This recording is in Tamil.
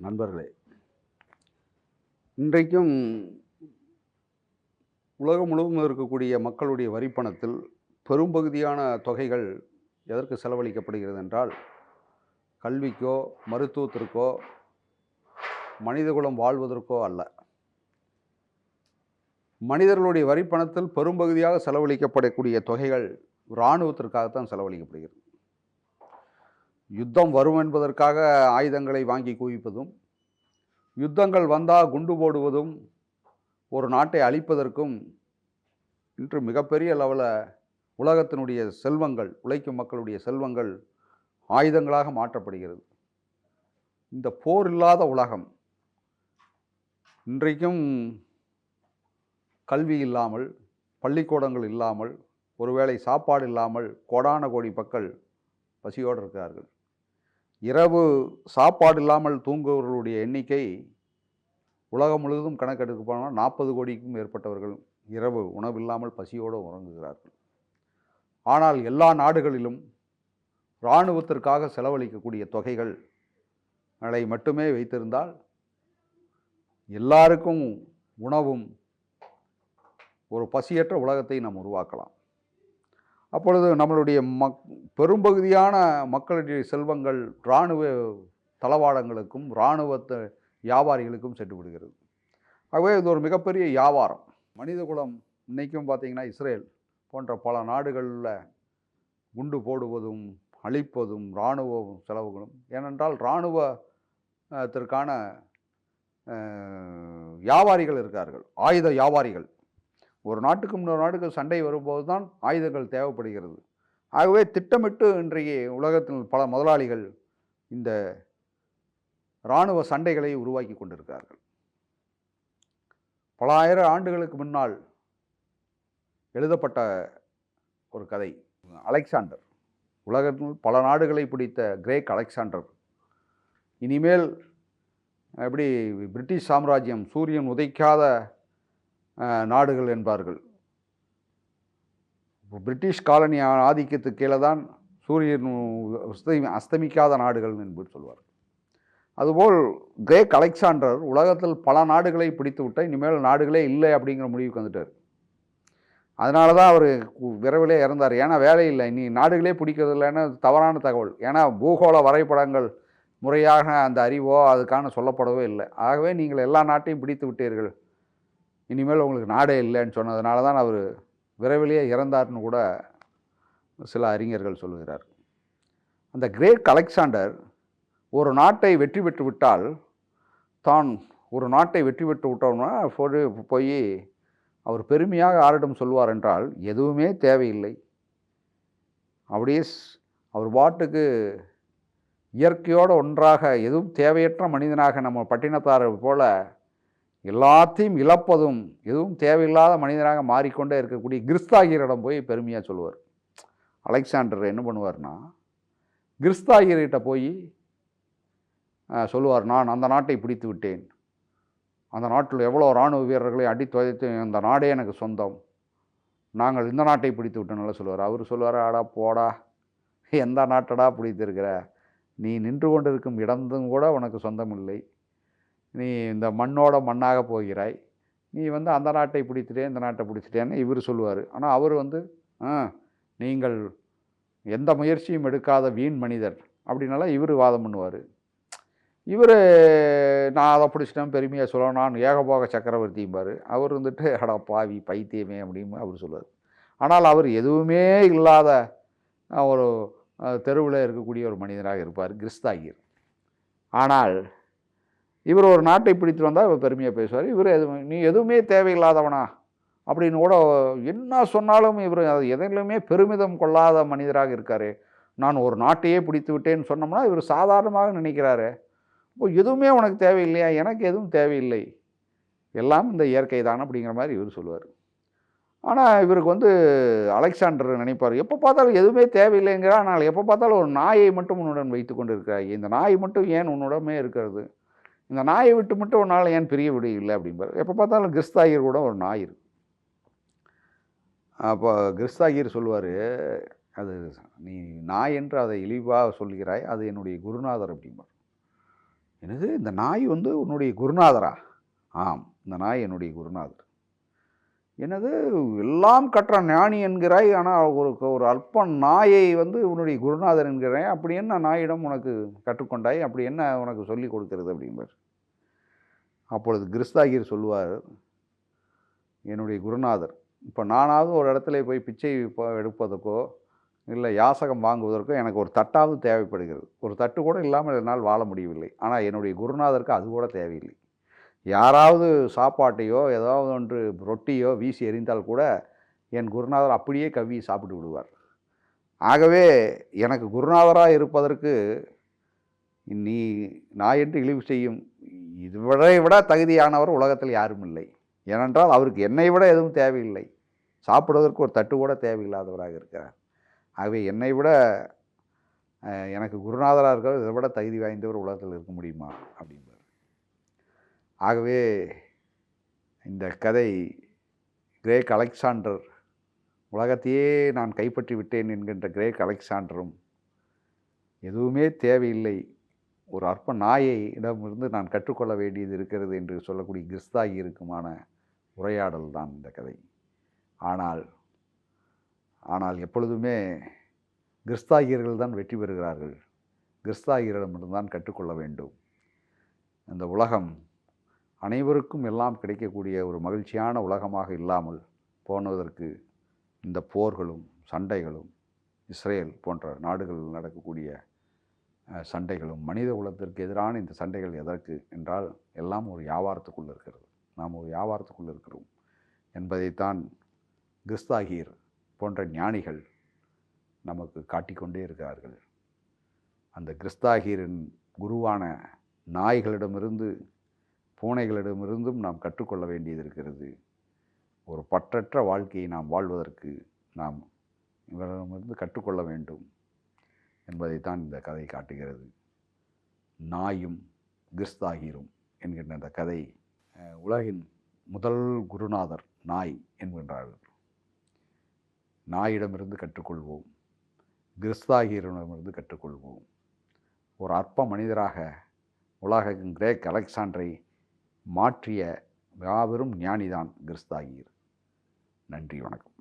நண்பர்களே இன்றைக்கும் உலகம் முழுவதும் இருக்கக்கூடிய மக்களுடைய வரிப்பணத்தில் பெரும்பகுதியான தொகைகள் எதற்கு செலவழிக்கப்படுகிறது என்றால் கல்விக்கோ மருத்துவத்திற்கோ மனிதகுலம் வாழ்வதற்கோ அல்ல. மனிதர்களுடைய வரிப்பணத்தில் பெரும்பகுதியாக செலவழிக்கப்படக்கூடிய தொகைகள் இராணுவத்திற்காகத்தான் செலவழிக்கப்படுகிறது. யுத்தம் வரும் என்பதற்காக ஆயுதங்களை வாங்கி குவிப்பதும் யுத்தங்கள் வந்தால் குண்டு போடுவதும் ஒரு நாட்டை அழிப்பதற்கும் இன்று மிகப்பெரிய லெவலில் உலகத்தினுடைய செல்வங்கள் உழைக்கும் மக்களுடைய செல்வங்கள் ஆயுதங்களாக மாற்றப்படுகிறது. இந்த போர் இல்லாத உலகம் இன்றைக்கும் கல்வி இல்லாமல் பள்ளிக்கூடங்கள் இல்லாமல் ஒருவேளை சாப்பாடு இல்லாமல் கோடான கோடி மக்கள் பசியோடு இருக்கிறார்கள். இரவு சாப்பாடு இல்லாமல் தூங்குபவர்களுடைய எண்ணிக்கை உலகம் முழுவதும் கணக்கெடுக்க போனால் நாற்பது கோடிக்கும் மேற்பட்டவர்கள் இரவு உணவில்லாமல் பசியோடு உறங்குகிறார்கள். ஆனால் எல்லா நாடுகளிலும் இராணுவத்திற்காக செலவழிக்கக்கூடிய தொகைகள் அதை மட்டுமே வைத்திருந்தால் எல்லாருக்கும் உணவும் ஒரு பசியற்ற உலகத்தை நாம் உருவாக்கலாம். அப்பொழுது நம்மளுடைய மக் பெரும்பகுதியான மக்களுடைய செல்வங்கள் இராணுவ தளவாடங்களுக்கும் இராணுவத்தை வியாபாரிகளுக்கும் சென்று விடுகிறது. ஆகவே இது ஒரு மிகப்பெரிய வியாபாரம். மனிதகுலம் இன்றைக்கும் பார்த்தீங்கன்னா இஸ்ரேல் போன்ற பல நாடுகளில் குண்டு போடுவதும் அழிப்பதும் இராணுவ செலவுகளும். ஏனென்றால் இராணுவத்திற்கான வியாபாரிகள் இருக்கார்கள். ஆயுத வியாபாரிகள். ஒரு நாட்டுக்கும் இன்னொரு நாட்டுக்கு சண்டை வரும்போது தான் ஆயுதங்கள் தேவைப்படுகிறது. ஆகவே திட்டமிட்டு இன்றைய உலகத்தில் பல முதலாளிகள் இந்த இராணுவ சண்டைகளை உருவாக்கி கொண்டிருக்கிறார்கள். பல ஆயிரம் ஆண்டுகளுக்கு முன்னால் எழுதப்பட்ட ஒரு கதை. அலெக்சாண்டர். உலகத்தில் பல நாடுகளை பிடித்த கிரேக் அலெக்சாண்டர். இனிமேல் எப்படி பிரிட்டிஷ் சாம்ராஜ்யம் சூரியன் உதைக்காத நாடுகள் என்பார்கள். பிரிட்டிஷ் காலனி ஆதிக்கத்துக்கு கீழே தான் சூரியன் அஸ்தமி அஸ்தமிக்காத நாடுகள் என்று சொல்வார் அதுபோல் கிரேக் அலெக்சாண்டர் உலகத்தில் பல நாடுகளை பிடித்து விட்ட இனிமேல் நாடுகளே இல்லை அப்படிங்கிற முடிவுக்கு வந்துட்டார். அதனால தான் அவர் விரைவிலே இறந்தார். ஏன்னா வேலை இல்லை. இனி நாடுகளே பிடிக்கிறது இல்லைன்னு தவறான தகவல். ஏன்னா பூகோள வரைபடங்கள் முறையாக அந்த அறிவோ அதுக்கான சொல்லப்படவோ இல்லை. ஆகவே நீங்கள் எல்லா நாட்டையும் பிடித்து விட்டீர்கள். இனிமேல் உங்களுக்கு நாடே இல்லைன்னு சொன்னதுனால தான் அவர் விரைவிலேயே இறந்தார்னு கூட சில அறிஞர்கள் சொல்லுகிறார் அந்த கிரேட் அலெக்சாண்டர் ஒரு நாட்டை வெற்றி பெற்று விட்டால் தான் ஒரு நாட்டை வெற்றி பெற்று விட்டோம்னா போய் அவர் பெருமையாக ஆரிடம் சொல்வார் என்றால் எதுவுமே தேவையில்லை. அப்படியே அவர் பாட்டுக்கு இயற்கையோடு ஒன்றாக எதுவும் தேவையற்ற மனிதனாக நம்ம பட்டினத்தார் போல் எல்லாத்தையும் இழப்பதும் எதுவும் தேவையில்லாத மனிதனாக மாறிக்கொண்டே இருக்கக்கூடிய கிறிஸ்தாகியரிடம் போய் பெருமையாக சொல்லுவார். அலெக்சாண்டர் என்ன பண்ணுவார்னா கிறிஸ்தாகியர்கிட்ட போய் சொல்லுவார் நான் அந்த நாட்டை பிடித்து விட்டேன். அந்த நாட்டில் எவ்வளோ இராணுவ வீரர்களை அடித்து அந்த நாடே எனக்கு சொந்தம். நாங்கள் இந்த நாட்டை பிடித்து விட்டோம்னால சொல்லுவார். அவர் சொல்லுவார் ஆடா போடா. எந்த நாட்டடா பிடித்திருக்கிற? நீ நின்று கொண்டிருக்கும் இடந்தும் கூட உனக்கு சொந்தம் இல்லை நீ இந்த மண்ணோட மண்ணாக போகிறாய். நீ வந்து அந்த நாட்டை பிடிச்சிட்டே இந்த நாட்டை பிடிச்சிட்டேன்னு இவர் சொல்லுவார். ஆனால் அவர் வந்து நீங்கள் எந்த முயற்சியும் எடுக்காத வீண் மனிதர் அப்படின்னால இவர் வாதம் பண்ணுவார். இவர் நான் அதை பிடிச்சிட்டேன் பெருமையாக சொல்லுவேன். நான் ஏகபோக சக்கரவர்த்திம்பார் அவர் வந்துட்டு அடா பாவி பைத்தியமே அப்படின்னு அவர் சொல்லுவார். ஆனால் அவர் எதுவுமே இல்லாத ஒரு தெருவில் இருக்கக்கூடிய ஒரு மனிதராக இருப்பார் கிறிஸ்தாகிர் ஆனால் இவர் ஒரு நாட்டை பிடித்து வந்தால் இவர் பெருமையாக பேசுவார். இவர் எது நீ எதுவுமே தேவையில்லாதவனா? அப்படின்னு கூட என்ன சொன்னாலும் இவர் அது எதிலுமே பெருமிதம் கொள்ளாத மனிதராக இருக்கார். நான் ஒரு நாட்டையே பிடித்து விட்டேன்னு சொன்னோம்னா இவர் சாதாரணமாக நினைக்கிறாரு. இப்போ எதுவுமே உனக்கு தேவையில்லையா? எனக்கு எதுவும் தேவையில்லை. எல்லாம் இந்த இயற்கை தான் அப்படிங்கிற மாதிரி இவர் சொல்லுவார். ஆனால் இவருக்கு வந்து அலெக்சாண்டர் நினைப்பார். எப்போ பார்த்தாலும் எதுவுமே தேவையில்லைங்கிறா ஆனால் எப்போ பார்த்தாலும் ஒரு நாயை மட்டும் உன்னுடன் வைத்து கொண்டு இருக்கிறாய் இந்த நாய் மட்டும் ஏன் உன்னுடமே இருக்கிறது? இந்த நாயை விட்டு மட்டும் ஒரு நாள் ஏன் பிரிய விட இல்லை அப்படிம்பார். எப்போ பார்த்தாலும் கிறிஸ்தாகிர் கூட ஒரு நாய் இருக்கு. அப்போ கிறிஸ்தாகிர் சொல்லுவார் அது நீ நாய் என்று அதை இழிவாக சொல்கிறாய் அது என்னுடைய குருநாதர் அப்படிம்பார். என்னது? இந்த நாய் வந்து உன்னுடைய குருநாதரா? ஆம் இந்த நாய் என்னுடைய குருநாதர். என்னது எல்லாம் கற்ற ஞானி என்கிறாய் ஆனால் ஒரு ஒரு அல்ப நாயை வந்து உன்னுடைய குருநாதர் என்கிறாய் அப்படி என்ன நாயிடம் உனக்கு கற்றுக்கொண்டாய் அப்படி என்ன உனக்கு சொல்லி கொடுக்கிறது அப்படிம்பார். அப்பொழுது கிறிஸ்தாகிர் சொல்லுவார் என்னுடைய குருநாதர் இப்போ நானாவது ஒரு இடத்துல போய் பிச்சை எடுப்பதற்கோ இல்லை யாசகம் வாங்குவதற்கோ எனக்கு ஒரு தட்டாவது தேவைப்படுகிறது. ஒரு தட்டு கூட இல்லாமல் என்னால் வாழ முடியவில்லை. ஆனால் என்னுடைய குருநாதருக்கு அது கூட தேவையில்லை. யாராவது சாப்பாட்டையோ ஏதாவது ஒன்று ரொட்டியோ வீசி எறிந்தால் கூட என் குருநாதர் அப்படியே கவ்வி சாப்பிட்டு விடுவார். ஆகவே எனக்கு குருநாதராக இருப்பதற்கு நீ நான் என்று இழிவு செய்யும் இதுவரை விட தகுதியானவர் உலகத்தில் யாரும் இல்லை. ஏனென்றால் அவருக்கு என்னை விட எதுவும் தேவையில்லை. சாப்பிடுவதற்கு ஒரு தட்டு கூட தேவையில்லாதவராக இருக்கிறார். ஆகவே என்னை விட எனக்கு குருநாதராக இருக்கிறவர் இதை விட தகுதி வாய்ந்தவர் உலகத்தில் இருக்க முடியுமா? அப்படின்பார் ஆகவே இந்த கதை கிரேக் அலெக்சாண்டர் உலகத்தையே நான் கைப்பற்றி விட்டேன் என்கின்ற கிரேக் அலெக்சாண்டரும் எதுவுமே தேவையில்லை. ஒரு அற்ப நாயை இடமிருந்து நான் கற்றுக்கொள்ள வேண்டியது இருக்கிறது என்று சொல்லக்கூடிய கிறிஸ்தாகி இருக்குமான உரையாடல் தான் இந்த கதை. ஆனால் ஆனால் எப்பொழுதுமே கிறிஸ்தாகியர்கள் தான் வெற்றி பெறுகிறார்கள். கிறிஸ்தாகியரிடமிருந்து தான் கற்றுக்கொள்ள வேண்டும். இந்த உலகம் அனைவருக்கும் எல்லாம் கிடைக்கக்கூடிய ஒரு மகிழ்ச்சியான உலகமாக இல்லாமல் போனதற்கு இந்த போர்களும் சண்டைகளும் இஸ்ரேல் போன்ற நாடுகளில் நடக்கக்கூடிய சண்டைகளும் மனித குலத்திற்கு எதிரான இந்த சண்டைகள் எதற்கு என்றால் எல்லாம் ஒரு வியாபாரத்துக்குள்ளே இருக்கிறது. நாம் ஒரு வியாபாரத்துக்குள்ளே இருக்கிறோம் என்பதைத்தான் கிறிஸ்தாகீர் போன்ற ஞானிகள் நமக்கு காட்டிக்கொண்டே இருக்கிறார்கள். அந்த கிறிஸ்தாகீரின் குருவான நாய்களிடமிருந்து பூனைகளிடமிருந்தும் நாம் கற்றுக்கொள்ள வேண்டியது இருக்கிறது. ஒரு பற்றற்ற வாழ்க்கையை நாம் வாழ்வதற்கு நாம் இவரிடமிருந்து கற்றுக்கொள்ள வேண்டும் என்பதைத்தான் இந்த கதை காட்டுகிறது. நாயும் கிறிஸ்தாகிரும் என்கின்ற இந்த கதை உலகின் முதல் குருநாதர் நாய் என்கின்றார்கள். நாயிடமிருந்து கற்றுக்கொள்வோம் கிறிஸ்தாகிரிடமிருந்து கற்றுக்கொள்வோம். ஒரு அற்ப மனிதராக உலக கிரேக் அலெக்சாண்டரை மாற்றிய மாபெரும் ஞானிதான் கிறிஸ்தாகியர் நன்றி வணக்கம்.